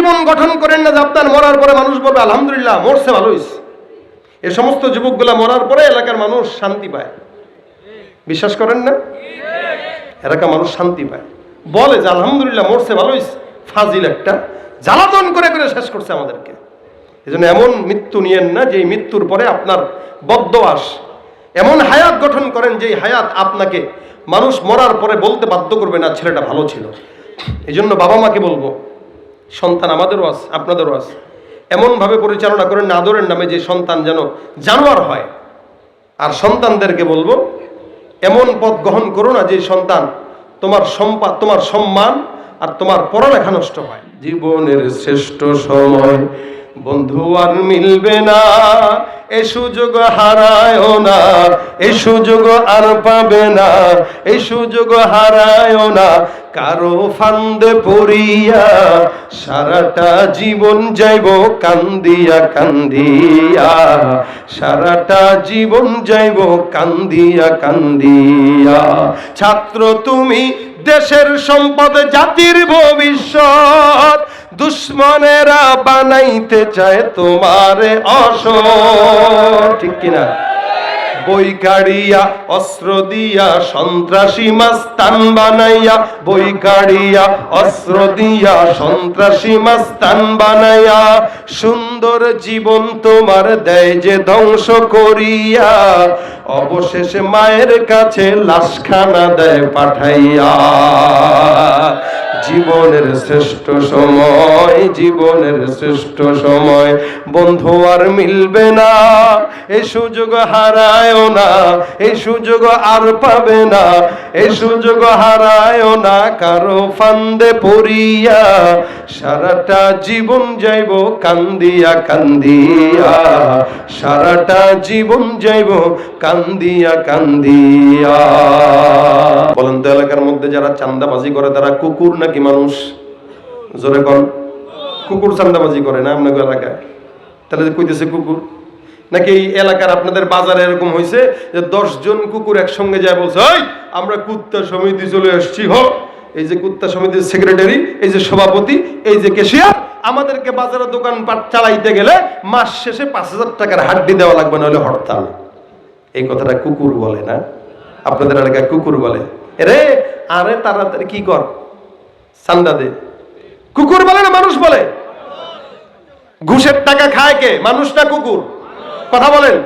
জীবন গঠন করেন না যে মরার পরে মানুষ বলবে, আলহামদুলিল্লাহ, মরছে ভালো হইছে এ সমস্ত যুবকগুলা মরার পরে এলাকার মানুষ শান্তি পায়। বিশ্বাস করেন না? এলাকার মানুষ শান্তি পায়। বলে যে, আলহামদুলিল্লাহ, মরছে ভালো হইছে ফাজিল একটা জ্বালাতন করে করে শেষ করছে আমাদেরকে। এই জন্য এমন মৃত্যু নিয়েন না যে মৃত্যুর পরে আপনার বদ্ধবাস এমন হায়াত গঠন করেন যে হায়াত আপনাকে মানুষ মরার পরে বলতে বাধ্য করবে না, ছেলেটা ভালো ছিল। এই জন্য বাবা মাকে বলব সন্তান আমাদেরও আছে, আপনাদেরও আছে। এমনভাবে পরিচালনা করেন আদরের নামে যে সন্তান যেন জানোয়ার হয়। আর সন্তানদেরকে বলব, এমন পথ গ্রহণ করো না যে সন্তান তোমার সম্পা, তোমার সম্মান আর তোমার পড়ালেখা নষ্ট হয়। জীবনের শ্রেষ্ঠ সময় বন্ধু আর মিলবে না। এ সুযোগ হারায় না এই সুযোগ আর পাবে না এই সুযোগ হারায় না। কারও ফান্দে পড়িয়া সারাটা জীবন যাইব কান্দিয়া কান্দিয়া। সারাটা জীবন যাইব কান্দিয়া কান্দিয়া। ছাত্র তুমি দেশের সম্পদ, জাতির ভবিষ্যৎ দুশ্মনেরা বানাইতে চায় তোমারে অসৎ ঠিক কিনা? বই কাড়িয়া, অস্ত্র দিয়া, সন্ত্রাসী মাস্তান বানাইয়া, বই কাড়িয়া, অস্ত্র দিয়া, সন্ত্রাসী মাস্তান বানাইয়া, সুন্দর জীবন তোমার দেয় যে ধ্বংস করিয়া অবশেষে মায়ের কাছে লাশখানা দেয় পাঠাইয়া। জীবনের শ্রেষ্ঠ সময়, জীবনের শ্রেষ্ঠ সময়। বন্ধু আর মিলবে না এই সুযোগ হারায়ও না এই সুযোগ আর পাবে না এই সুযোগ হারায়ও না। কারও ফান্দে পড়িয়া সারাটা জীবন যাইব কান্দিয়া কান্দিয়া, সারাটা জীবন যাইব কান্দিয়া কান্দিয়া। মধ্যে যারা চান্দাবাজি করে, তারা কুকুর নাকি মানুষ? জোরে কন। কুকুর চান্দাবাজি করে না আপনাদের এলাকায়? তাহলে কইতেছে কুকুর? নাকি এই এলাকার আপনাদের বাজারে এরকম হয়েছে যে দশজন কুকুর একসঙ্গে যায় বলছে ওই আমরা কুত্তা সমিতি চলে এসছি হ। এই যে কুত্তা সমিতির সেক্রেটারি এই যে সভাপতি, এই যে কেশিয়ার আমাদেরকে বাজারে দোকান পাট চালাইতে গেলে মাস শেষে পাঁচ হাজার টাকার হাড্ডি দেওয়া লাগবে নাহলে হরতাল। এই কথাটা কুকুর বলে না। আপনাদের এলাকায় কুকুর বলে। রে আরে তাড়াতাড়ি কি কর? চান্দা দে। কুকুর বলে না মানুষ বলে? ঘুষের টাকা খায় কে? মানুষ না কুকুর? কথা বলেন।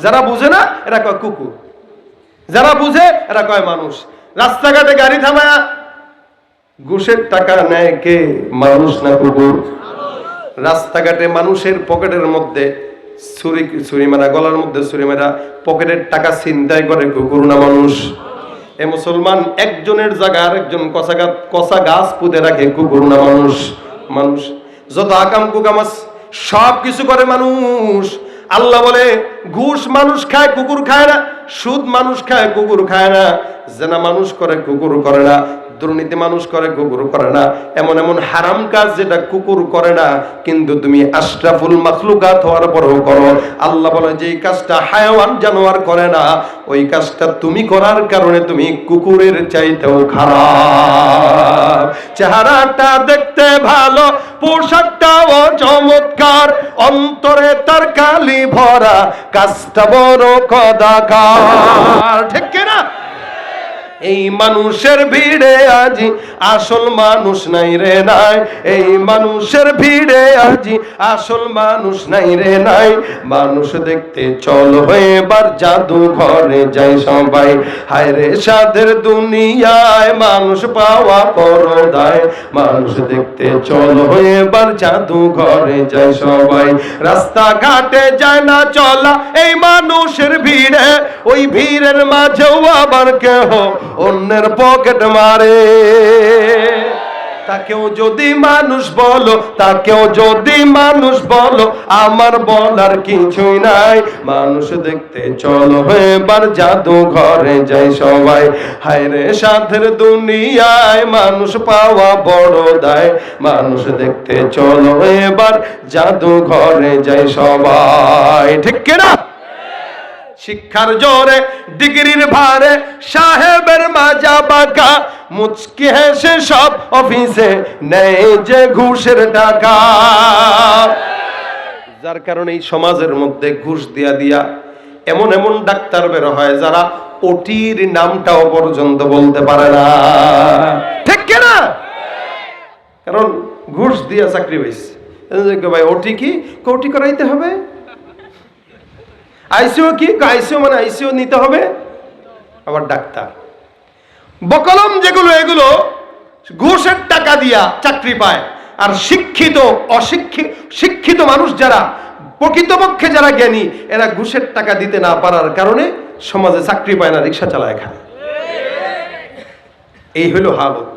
যারা বুঝে না, এরা কয় কুকুর। যারা বুঝে, এরা কয় মানুষ। রাস্তাঘাটে গাড়ি থামায়া ঘুষের টাকা নেয় কে? মানুষ না কুকুর? রাস্তাঘাটে মানুষের পকেটের মধ্যে ছুরি ছুরি মারা, গলার মধ্যে ছুরি মারা, পকেটের টাকা ছিনতাই করে কুকুর না মানুষ? এ মুসলমান একজনের জায়গা আরেকজন কষা গাছ কষা গাছ পুঁতে রাখে, কুকুর না মানুষ? মানুষ। যত আকাম কুকামাস সব কিছু করে মানুষ। আল্লাহ বলে, ঘুষ মানুষ খায়, কুকুর খায় না, সুদ মানুষ খায়, কুকুর খায় না। জেনা মানুষ করে, কুকুর করে না। দুর্নীতি মানুষ করে কুকুর করে না। এমন এমন হারাম কাজ যেটা কুকুর করে না, কিন্তু তুমি আশরাফুল মাখলুকাত হওয়ার পরও করো। আল্লাহ বলে যে কাজটা হায়াওয়ান জানোয়ার করে না, ওই কাজটা তুমি করার কারণে তুমি কুকুরের চাইতেও খারাপ। চেহারাটা দেখতে ভালো, পোশাকটাও চমৎকার, অন্তরে তার কালি ভরা, কাজটা বড় কদাকার। ঠিক কিনা? এই মানুষের ভিড়ে আজি আসল মানুষ নাই রে নাই। এই মানুষের ভিড়ে আজি আসল মানুষ নাই রে নাই। মানুষ দেখতে চল এবার জাদু ঘরে যাই সবাই। হায় রে সাদের দুনিয়ায় মানুষ পাওয়া পরদায়। মানুষ দেখতে চল এবার জাদু ঘরে যাই সবাই। রাস্তাঘাটে যায় না চলা এই মানুষের ভিড়ে। ওই ভিড়ের মাঝেও আবার কেহ অন্যের পকেট মারে। তাকেও যদি মানুষ বলো তাকেও যদি মানুষ বলো, আমার বলার কিছুই নাই। মানুষ দেখতে চলো, এবার জাদু ঘরে যাই সবাই। হায় রে সাধের দুনিয়ায় মানুষ পাওয়া বড় দায়। মানুষ দেখতে চলো, এবার জাদু ঘরে যাই সবাই। ঠিক কিনা? শিক্ষার জোরে, ডিগ্রির ভারে, সাহেবের মাজা বাঁকা। মুচকি হেসে সব অফিসে নেই যে ঘুষের টাকা। যার কারণে এই সমাজের মধ্যে ঘুষ দিয়া দিয়া এমন এমন ডাক্তার বের হয় যারা ওটির নামটাও পর্যন্ত বলতে পারে না। ঠিক কিনা কারণ ঘুষ দিয়া চাকরি পাইছে। ভাই, ওটি কি? কোটি করাইতে হবে? আইসিও কি? আইসিও মানে আইসিও নিতে হবে, আবার ডাক্তার। বকলম যেগুলো, এগুলো ঘুষের টাকা দিয়া চাকরি পায়, আর শিক্ষিত অশিক্ষিত শিক্ষিত মানুষ যারা, প্রকৃতপক্ষে যারা জ্ঞানী, এরা ঘুষের টাকা দিতে না পারার কারণে সমাজে চাকরি পায় না, রিক্সা চালায় খায়। এই হলো হালত